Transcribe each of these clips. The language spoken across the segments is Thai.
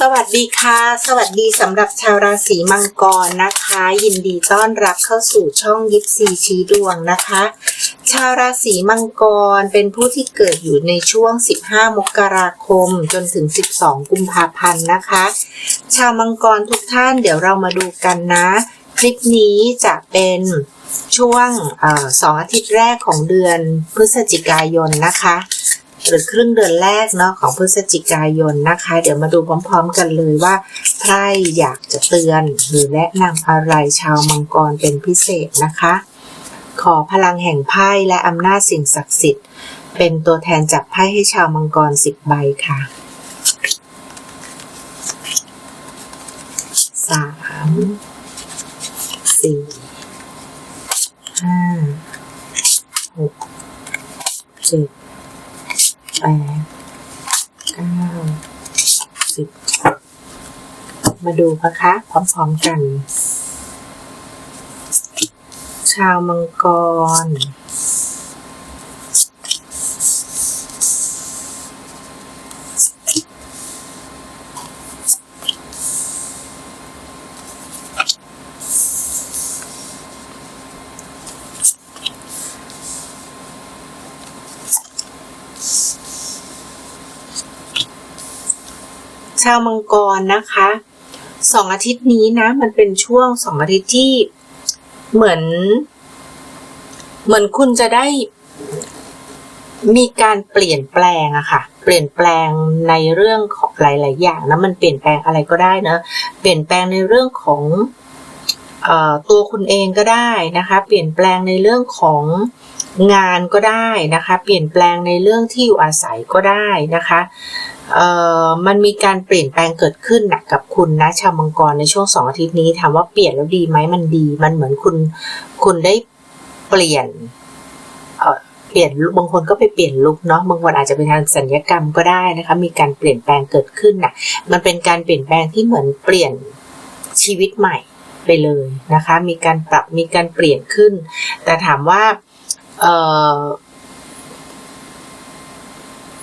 สวัสดีค่ะ สวัสดีสำหรับชาวราศีมังกรนะคะ ยินดีต้อนรับเข้าสู่ช่องยิปซีชี้ดวงนะคะ ชาวราศีมังกรเป็นผู้ที่เกิดอยู่ในช่วง 15 มกราคม จนถึง 12 กุมภาพันธ์นะคะ ชาวมังกรทุกท่านเดี๋ยวเรามาดูกันนะ คลิปนี้จะเป็นช่วงอสองอาทิตย์แรกของเดือนพฤศจิกายนนะคะ หรือครึ่งเดือนแรกเนาะของพฤศจิกายนนะคะ เดี๋ยวมาดูพร้อมๆกันเลยว่าไพ่อยากจะเตือนหรือแนะนำอะไรชาวมังกรเป็นพิเศษนะคะ ขอพลังแห่งไพ่และอำนาจสิ่งศักดิ์สิทธิ์ เป็นตัวแทนจับไพ่ให้ชาวมังกรสิบใบค่ะสามสี่ห้าหกเจ็ด ปดเก้าสิบมาดูนะคะพร้อมๆกัน ชาวมังกร ชาวมังกรนะคะสองอาทิตย์นี้นะ มันเป็นช่วงสองอาทิตย์ที่เหมือน เหมือนคุณจะได้มีการเปลี่ยนแปลงอะค่ะ เปลี่ยนแปลงในเรื่องของหลาย ๆ อย่างนะมันเปลี่ยนแปลงอะไรก็ได้นะเปลี่ยนแปลงในเรื่องของตัวคุณเองก็ได้นะคะ เปลี่ยนแปลงในเรื่องของงานก็ได้นะคะ เปลี่ยนแปลงในเรื่องที่อยู่อาศัยก็ได้นะคะ เอ่อมันมีการเปลี่ยนแปลงเกิดขึ้นนะกับคุณนะชาวมังกรในช่วงสองอาทิตย์นี้ถามว่าเปลี่ยนแล้วดีไหมมันดี มันเหมือนคุณคุณได้เปลี่ยนเอ่อเปลี่ยนบางคนก็ไปเปลี่ยนลุคเนาะบางคนอาจจะเป็นทางสัญญกรรมก็ได้นะคะ มีการเปลี่ยนแปลงเกิดขึ้นน่ะมันเป็นการเปลี่ยนแปลงที่เหมือนเปลี่ยนชีวิตใหม่ไปเลยนะคะ มีการปรับมีการเปลี่ยนขึ้น แต่ถามว่าเอ่อ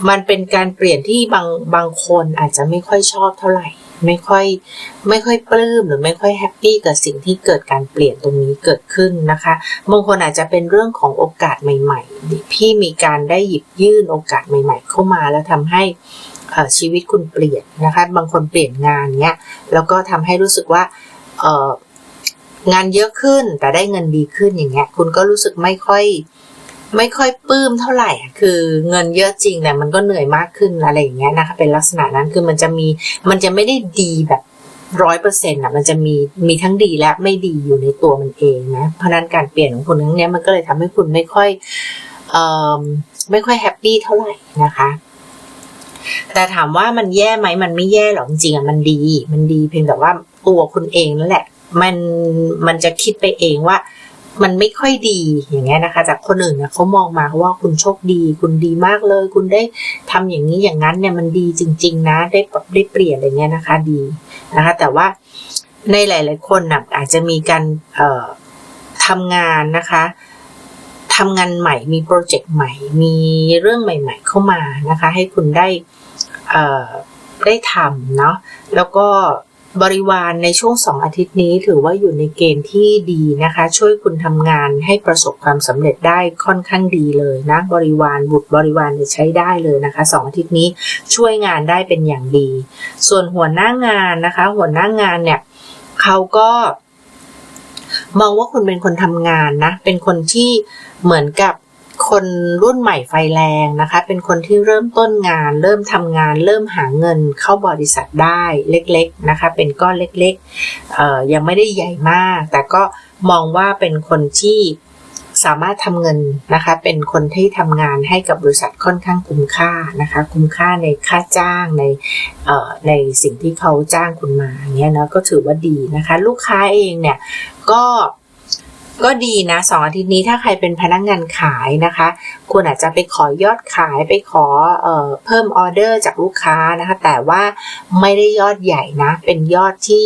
มันเป็นการเปลี่ยนที่บางบางคนอาจจะไม่ค่อยชอบเท่าไหร่ ไม่ค่อยไม่ค่อยปลื้มหรือไม่ค่อยแฮปปี้กับสิ่งที่เกิดการเปลี่ยนตรงนี้เกิดขึ้นนะคะบางคนอาจจะเป็นเรื่องของโอกาสใหม่ๆที่มีการได้หยิบยื่นโอกาสใหม่ ๆ เข้ามาแล้วทำให้ชีวิตคุณเปลี่ยนนะคะบางคนเปลี่ยนงานเนี้ยแล้วก็ทำให้รู้สึกว่าเงานเยอะขึ้นแต่ได้เงินดีขึ้นอย่างเงี้ยคุณก็รู้สึกไม่ค่อย ไม่ค่อยปลื้มเท่าไหร่ คือเงินเยอะจริงแต่มันก็เหนื่อยมากขึ้นอะไรอย่างเงี้ยนะคะ เป็นลักษณะนั้นคือมันจะมีมันจะไม่ได้ดีแบบร้อยเปอร์เซ็นต์อะมันจะมีมีทั้งดีและไม่ดีอยู่ในตัวมันเองนะเพราะนั้นการเปลี่ยนของคุณครั้งเนี้ยมันก็เลยทำให้คุณไม่ค่อยเอ่อไม่ค่อยแฮปปี้เท่าไหร่นะคะแต่ถามว่ามันแย่ไหมมันไม่แย่หรอกจริงๆอะมันดี มันดีเพียงแต่ว่าตัวคุณเองนั่นแหละ มันมันจะคิดไปเองว่า มันไม่ค่อยดีอย่างเงี้ยนะคะ จากคนอื่นเนี่ยเขามองมาว่าคุณโชคดี คุณดีมากเลย คุณได้ทำอย่างนี้อย่างนั้นเนี่ยมันดีจริง ๆ นะ ได้ปรับได้เปลี่ยนอะไรเงี้ยนะคะดีนะคะ แต่ว่าในหลาย ๆ คนนะอาจจะมีการเอ่อทำงานนะคะทำงานใหม่มีโปรเจกต์ใหม่ มีเรื่องใหม่ ๆ เข้ามานะคะ ให้คุณได้เอ่อได้ทำเนาะแล้วก็ บริวารในช่วงสองอาทิตย์นี้ถือว่าอยู่ในเกณฑ์ที่ดีนะคะ ช่วยคุณทำงานให้ประสบความสำเร็จได้ค่อนข้างดีเลยนะ บริวารบุตรบริวารจะใช้ได้เลยนะคะสองอาทิตย์นี้ช่วยงานได้เป็นอย่างดี ส่วนหัวหน้างานนะคะ หัวหน้างานเนี่ยเขาก็มองว่าคุณเป็นคนทำงานนะ เป็นคนที่เหมือนกับ คนรุ่นใหม่ไฟแรงนะคะ เป็นคนที่เริ่มต้นงาน เริ่มทำงาน เริ่มหาเงินเข้าบริษัทได้เล็กๆนะคะ เป็นก้อนเล็กๆยังไม่ได้ใหญ่มาก แต่ก็มองว่าเป็นคนที่สามารถทำเงินนะคะ เป็นคนที่ทำงานให้กับบริษัทค่อนข้างคุ้มค่านะคะ คุ้มค่าในค่าจ้างในในสิ่งที่เขาจ้างคุณมาเงี้ยเนาะก็ถือว่าดีนะคะ ลูกค้าเองเนี่ยก็ ก็ดีนะสองอาทิตย์นี้ถ้าใครเป็นพนักงงานขายนะคะ คุณอาจจะไปขอยอดขายไปขอเออเพิ่มออเดอร์จากลูกค้านะคะ แต่ว่าไม่ได้ยอดใหญ่นะ เป็นยอดที่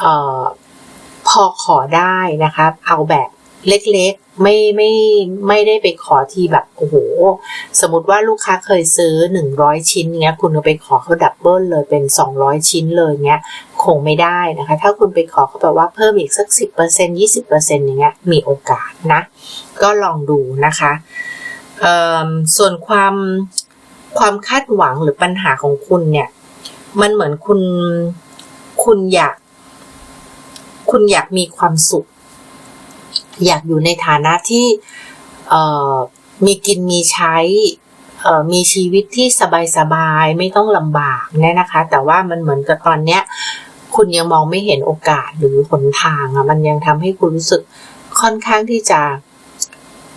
เออพอขอได้นะคะ เอาแบบเล็กๆ ไม่ไม่ไม่ได้ไปขอทีแบบโอ้โห สมมติว่าลูกค้าเคยซื้อ 100 ชิ้นเงี้ย คุณก็ไปขอเขาดับเบิลเลยเป็น 200 ชิ้นเลยเงี้ย คงไม่ได้นะคะ ถ้าคุณไปขอเขาแบบว่าเพิ่มอีกสัก 10% 20%อย่างเงี้ยมีโอกาสนะ ก็ลองดูนะคะส่วนความความคาดหวังหรือปัญหาของคุณเนี่ย มันเหมือนคุณคุณอยาก คุณอยากมีความสุข อยากอยู่ในฐานะที่มีกินมีใช้มีชีวิตที่สบายๆ ไม่ต้องลำบากเนี่ยนะคะ แต่ว่ามันเหมือนกับตอนเนี้ย คุณยังมองไม่เห็นโอกาสหรือหนทางอะมันยังทำให้คุณรู้สึกค่อนข้างที่จะ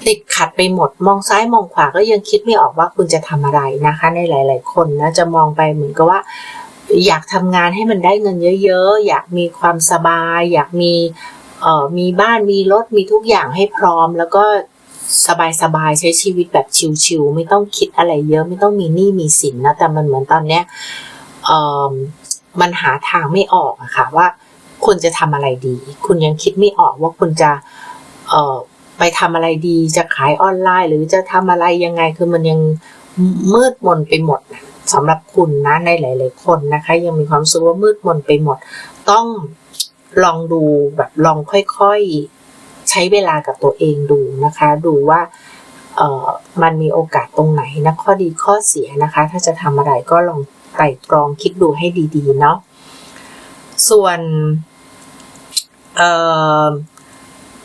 ติดขัดไปหมด มองซ้ายมองขวาก็ยังคิดไม่ออกว่าคุณจะทำอะไรนะคะ ในหลาย ๆ คนนะจะมองไปเหมือนกับว่า อยากทำงานให้มันได้เงินเยอะ ๆ อยากมีความสบาย อยากมีเอ่อมีบ้านมีรถมีทุกอย่างให้พร้อม แล้วก็สบายๆใช้ชีวิตแบบชิวๆไม่ต้องคิดอะไรเยอะไม่ต้องมีหนี้มีสินนะแต่มันเหมือนตอนเนี้ย มันหาทางไม่ออกอะค่ะว่าคุณจะทำอะไรดี คุณยังคิดไม่ออกว่าคุณจะเอ่อไปทำอะไรดีจะขายออนไลน์ หรือจะทำอะไรยังไงคือมันยังมืดมนไปหมดสำหรับคุณนะในหลาย ๆ คนนะคะ ยังมีความสุขว่ามืดมนไปหมด ต้องลองดูแบบลองค่อยๆใช้เวลากับตัวเองดูนะคะ ดูว่าเออมันมีโอกาสตรงไหนนะข้อดีข้อเสียนะคะ ถ้าจะทำอะไรก็ลอง ไต่ตรองคิดดูให้ดีๆเนาะส่วน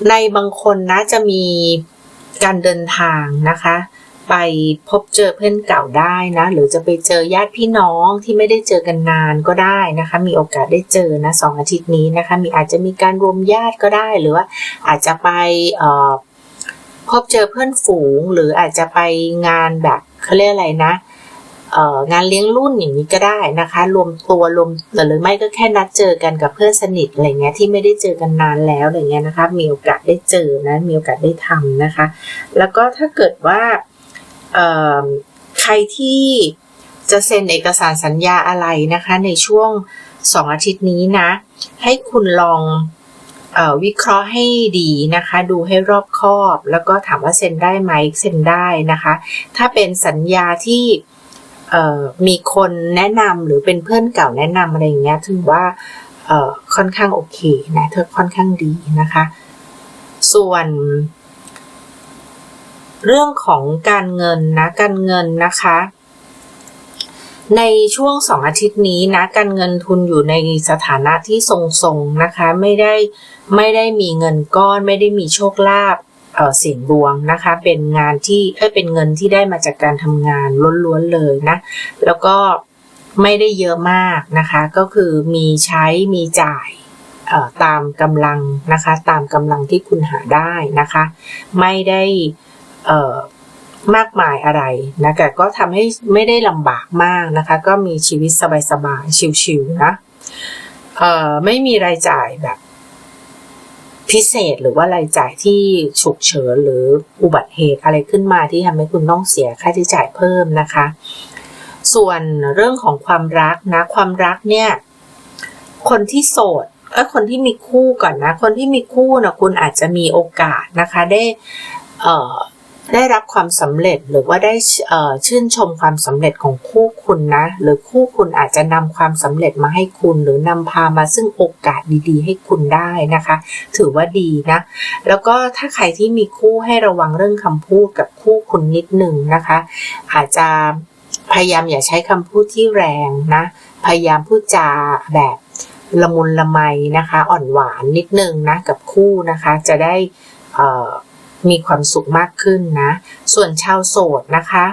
ในบางคนนะจะมีการเดินทางนะคะ ไปพบเจอเพื่อนเก่าได้นะ หรือจะไปเจอญาติพี่น้องที่ไม่ได้เจอกันนานก็ได้นะคะ มีโอกาสได้เจอนะสองอาทิตย์นี้นะคะ มีอาจจะมีการรวมญาติก็ได้หรือว่าอาจจะไปพบเจอเพื่อนฝูง หรืออาจจะไปงานแบบเขาเรียกอะไรนะ งานเลี้ยงรุ่นอย่างนี้ก็ได้นะคะ รวมตัวรวมหรือไม่ก็แค่นัดเจอกันกับเพื่อนสนิทอะไรเงี้ยที่ไม่ได้เจอกันนานแล้วอะไรเงี้ยนะคะ มีโอกาสได้เจอนะมีโอกาสได้ทำนะคะ แล้วก็ถ้าเกิดว่าใครที่จะเซ็นเอกสารสัญญาอะไรนะคะ ในช่วงสองอาทิตย์นี้นะ ให้คุณลองอวิเคราะห์ให้ดีนะคะ ดูให้รอบคอบ แล้วก็ถามว่าเซ็นได้ไหมเซ็นได้นะคะ ถ้าเป็นสัญญาที่ มีคนแนะนำหรือเป็นเพื่อนเก่าแนะนำอะไรอย่างเงี้ยถือว่าค่อนข้างโอเคนะเธอค่อนข้างดีนะคะ ส่วน เรื่องของการเงินนะการเงินนะคะ ในช่วงสองอาทิตย์นี้นะการเงินทุนอยู่ในสถานะที่ทรงๆนะคะ ไม่ได้ไม่ได้มีเงินก้อน ไม่ได้มีโชคลาภ สียงดวงนะคะ เป็นงานที่เอ้เป็นเงินที่ได้มาจากการทำงานล้วนๆเลยนะ แล้วก็ไม่ได้เยอะมากนะคะ ก็คือมีใช้มีจ่ายตามกำลังนะคะ ตามกำลังที่คุณหาได้นะคะ ไม่ได้มากมายอะไรนะแต่ก็ทำให้ไม่ได้ลำบากมากนะคะ ก็มีชีวิตสบายๆชิวๆนะไม่มีรายจ่ายแบบ พิเศษหรือว่ารายจ่ายที่ฉุกเฉินหรืออุบัติเหตุอะไรขึ้นมาที่ทำให้คุณต้องเสียค่าใช้จ่ายเพิ่มนะคะ ส่วนเรื่องของความรักนะความรักเนี่ยคนที่โสดเออคนที่มีคู่ก่อนนะ คนที่มีคู่นะคุณอาจจะมีโอกาสนะคะได้เอ่อ ได้รับความสำเร็จหรือว่าได้ชื่นชมความสำเร็จของคู่คุณนะ หรือคู่คุณอาจจะนำความสำเร็จมาให้คุณ หรือนำพามาซึ่งโอกาสดีๆ ให้คุณได้นะคะ ถือว่าดีนะ แล้วก็ถ้าใครที่มีคู่ให้ระวังเรื่องคำพูดกับคู่คุณนิดหนึ่งนะคะ อาจจะพยายามอย่าใช้คำพูดที่แรงนะ พยายามพูดจาแบบละมุนละไมนะคะ อ่อนหวานนิดนึงนะกับคู่นะคะ จะได้ มีความสุขมากขึ้นนะ ส่วนชาวโสดนะคะ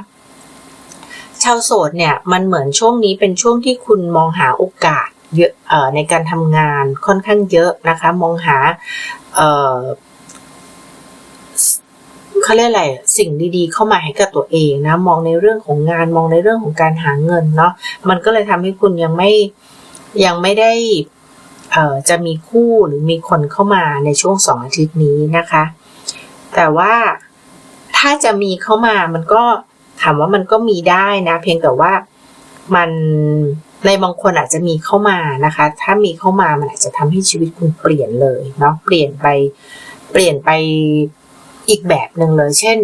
ชาวโสดเนี่ยมันเหมือนช่วงนี้เป็นช่วงที่คุณมองหาโอกาสเยอะในการทำงานค่อนข้างเยอะนะคะ มองหาเขาเรียกอะไรสิ่งดีๆ เข้ามาให้กับตัวเองนะ มองในเรื่องของงานมองในเรื่องของการหาเงินเนาะมันก็เลยทำให้คุณยังไม่ยังไม่ได้จะมีคู่หรือมีคนเข้ามาในช่วงสองอาทิตย์นี้นะคะ แต่ว่าถ้าจะมีเข้ามามันก็ถามว่ามันก็มีได้นะ เพียงแต่ว่ามันในบางคนอาจจะมีเข้ามานะคะ ถ้ามีเข้ามามันอาจจะทำให้ชีวิตคุณเปลี่ยนเลยเนาะเปลี่ยนไปเปลี่ยนไปอีกแบบหนึ่งเลย เช่น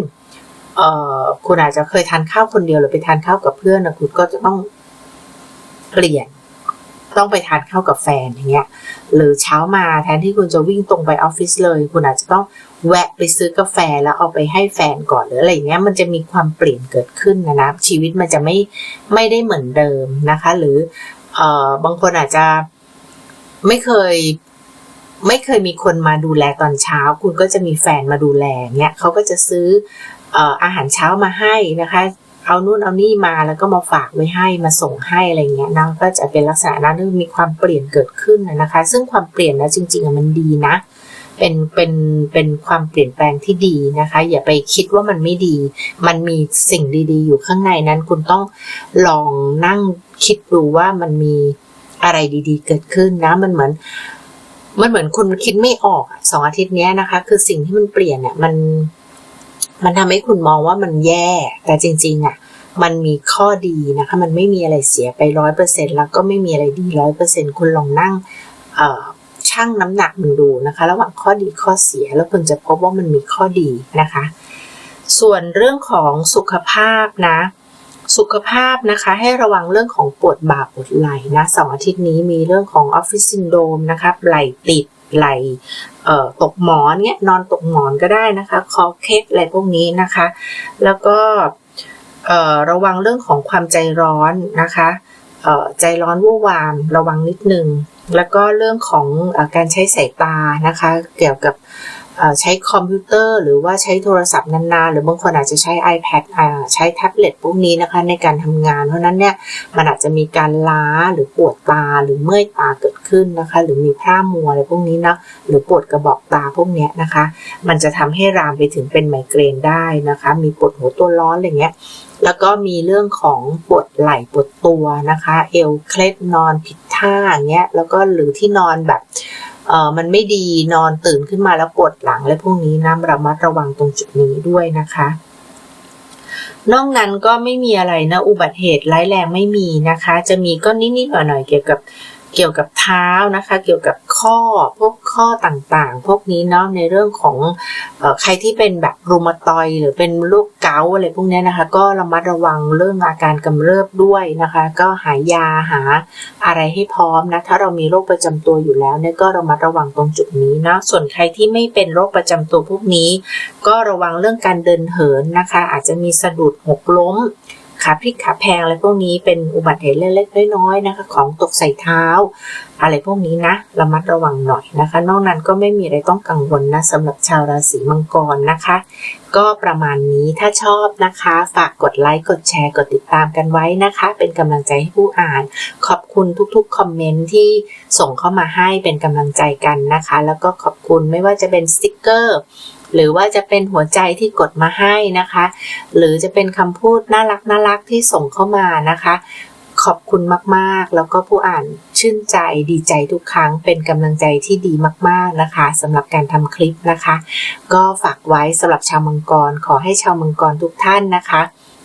เอ่อคุณอาจจะเคยทานข้าวคนเดียวหรือไปทานข้าวกับเพื่อนนะคุณก็จะต้องเปลี่ยน ต้องไปทานข้าวกับแฟนอย่างเงี้ยหรือเช้ามาแทนที่คุณจะวิ่งตรงไปออฟฟิศเลย คุณอาจจะต้องแวะไปซื้อกาแฟแล้วเอาไปให้แฟนก่อนหรืออะไรเงี้ยมันจะมีความเปลี่ยนเกิดขึ้นนะนะชีวิตมันจะไม่ไม่ได้เหมือนเดิมนะคะ หรือเอ่อบางคนอาจจะไม่เคยไม่เคยมีคนมาดูแลตอนเช้า คุณก็จะมีแฟนมาดูแลเงี้ยเขาก็จะซื้ออออาหารเช้ามาให้นะคะ เอานู่นเอานี่มาแล้วก็มาฝากไว้ให้มาส่งให้อะไรเงี้ยนะก็จะเป็นลักษณะนั้นมีความเปลี่ยนเกิดขึ้นนะนะคะ ซึ่งความเปลี่ยนนะจริงๆมันดีนะเป็นเป็นเป็นความเปลี่ยนแปลงที่ดีนะคะ อย่าไปคิดว่ามันไม่ดี มันมีสิ่งดีๆ อยู่ข้างในนั้น คุณต้องลองนั่งคิดดูว่ามันมีอะไรดีๆ เกิดขึ้นนะ มันเหมือน มันเหมือนคุณคิดไม่ออกสองอาทิตย์นี้นะคะ คือสิ่งที่มันเปลี่ยนเนี่ยมัน มันทำให้คุณมองว่ามันแย่ แต่จริง ๆ อะ มันมีข้อดีนะคะ มันไม่มีอะไรเสียไปร้อยเปอร์เซ็นแล้วก็ไม่มีอะไรดีร้อยเปอร์เซ็นคุณลองนั่งชั่งน้ำหนักมันดูนะคะ ระหว่างข้อดีข้อเสียแล้วคุณจะพบว่ามันมีข้อดีนะคะ ส่วนเรื่องของสุขภาพนะ สุขภาพนะคะ ให้ระวังเรื่องของปวดบ่าปวดไหล่นะสองอาทิตย์นี้มีเรื่องของออฟฟิศซินโดมนะคะไหล่ติด ไหล่ตกหมอนเงี้ยนอนตกหมอนก็ได้นะคะ คอเคล็ดอะไรพวกนี้นะคะ แล้วก็ระวังเรื่องของความใจร้อนนะคะใจร้อนวู่วาม ระวังนิดนึง แล้วก็เรื่องของอการใช้สายตานะคะ เกี่ยวกับ ใช้คอมพิวเตอร์ หรือว่าใช้โทรศัพท์นานๆ หรือบางคนอาจจะใช้ iPad อ่าใช้แท็บเล็ตพวกนี้นะคะในการทำงาน เพราะนั้นเนี่ยมันอาจจะมีการล้าหรือปวดตาหรือเมื่อยตาเกิดขึ้นนะคะ หรือมีพร่ามัวอะไรพวกนี้เนาะหรือปวดกระบอกตาพวกเนี้ยนะคะ มันจะทำให้รามไปถึงเป็นไมเกรนได้นะคะ มีปวดหัวตัวร้อนอะไรเงี้ยแล้วก็มีเรื่องของปวดไหล่ปวดตัวนะคะ เอวเคล็ดนอนผิดท่าอย่างเงี้ยแล้วก็หรือที่นอนแบบ เออมันไม่ดีนอนตื่นขึ้นมาแล้วปวดหลังและพวกนี้นะระมัดระวังตรงจุดนี้ด้วยนะคะ นอกนั้นก็ไม่มีอะไรนะอุบัติเหตุร้ายแรงไม่มีนะคะ จะมีก็นิดๆหน่อยๆเกี่ยวกับ เกี่ยวกับเท้านะคะ เกี่ยวกับข้อพวกข้อต่างๆ พวกนี้เนาะในเรื่องของอใครที่เป็นแบบรูมาตอยหรือเป็นโรคเกาต์อะไรพวกนี้นะคะ ก็ระมัดระวังเรื่องอาการกำเริบด้วยนะคะ ก็หายาหาอะไรให้พร้อมนะถ้าเรามีโรคประจำตัวอยู่แล้วเนี่ยก็ระมัดระวังตรงจุดนี้นะส่วนใครที่ไม่เป็นโรคประจำตัวพวกนี้ ก็ระวังเรื่องการเดินเหินนะคะ อาจจะมีสะดุดหกล้ม ขาพลิกขาแพงอะไรพวกนี้เป็นอุบัติเหตุเล็กๆน้อยๆนะคะ ของตกใส่เท้า อะไรพวกนี้นะระมัดระวังหน่อยนะคะ นอกนั้นก็ไม่มีอะไรต้องกังวลนะสำหรับชาวราศีมังกรนะคะ ก็ประมาณนี้ถ้าชอบนะคะ ฝากกดไลค์กดแชร์กดติดตามกันไว้นะคะ เป็นกำลังใจให้ผู้อ่าน ขอบคุณทุกๆคอมเมนต์ที่ส่งเข้ามาให้เป็นกำลังใจกันนะคะ แล้วก็ขอบคุณไม่ว่าจะเป็นสติกเกอร์ หรือว่าจะเป็นหัวใจที่กดมาให้นะคะ หรือจะเป็นคำพูดน่ารักน่ารักที่ส่งเข้ามานะคะ ขอบคุณมากๆ แล้วก็ผู้อ่านชื่นใจดีใจทุกครั้ง เป็นกำลังใจที่ดีมากๆนะคะสำหรับการทำคลิปนะคะ ก็ฝากไว้สำหรับชาวมังกร ขอให้ชาวมังกรทุกท่านนะคะ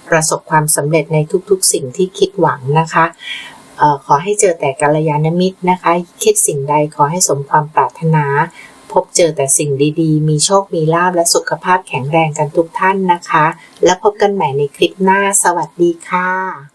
ประสบความสำเร็จในทุกๆ สิ่งที่คิดหวังนะคะออขอให้เจอแต่กัลยาณมิตรนะคะ คิดสิ่งใดขอให้สมความปรารถนา พบเจอแต่สิ่งดีๆ มีโชค มีลาบและสุขภาพแข็งแรงกันทุกท่านนะคะ แล้วพบกันใหม่ในคลิปหน้า สวัสดีค่ะ